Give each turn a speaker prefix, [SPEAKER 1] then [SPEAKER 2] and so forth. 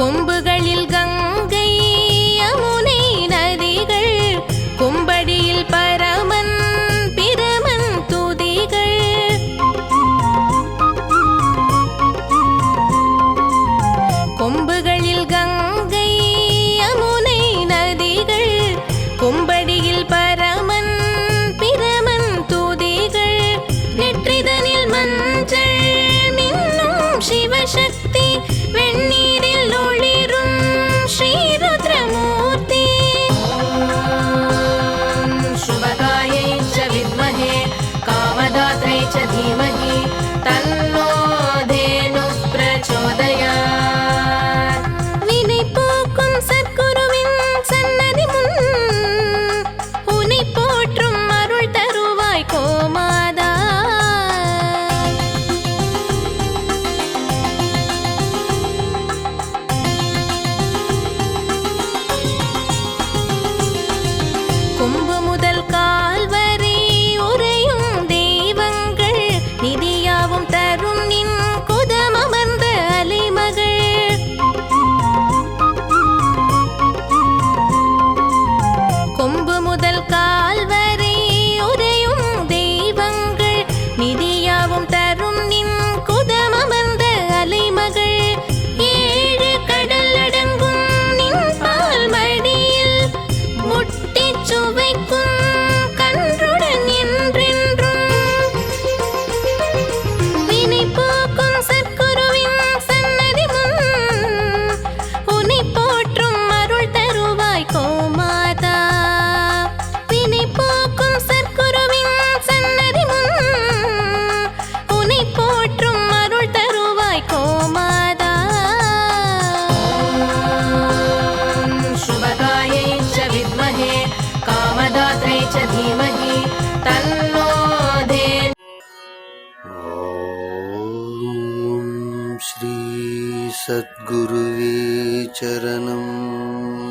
[SPEAKER 1] கொம்புகளில் கங்கை முதல் கா
[SPEAKER 2] श्रीसद्गुरुवे चरणम्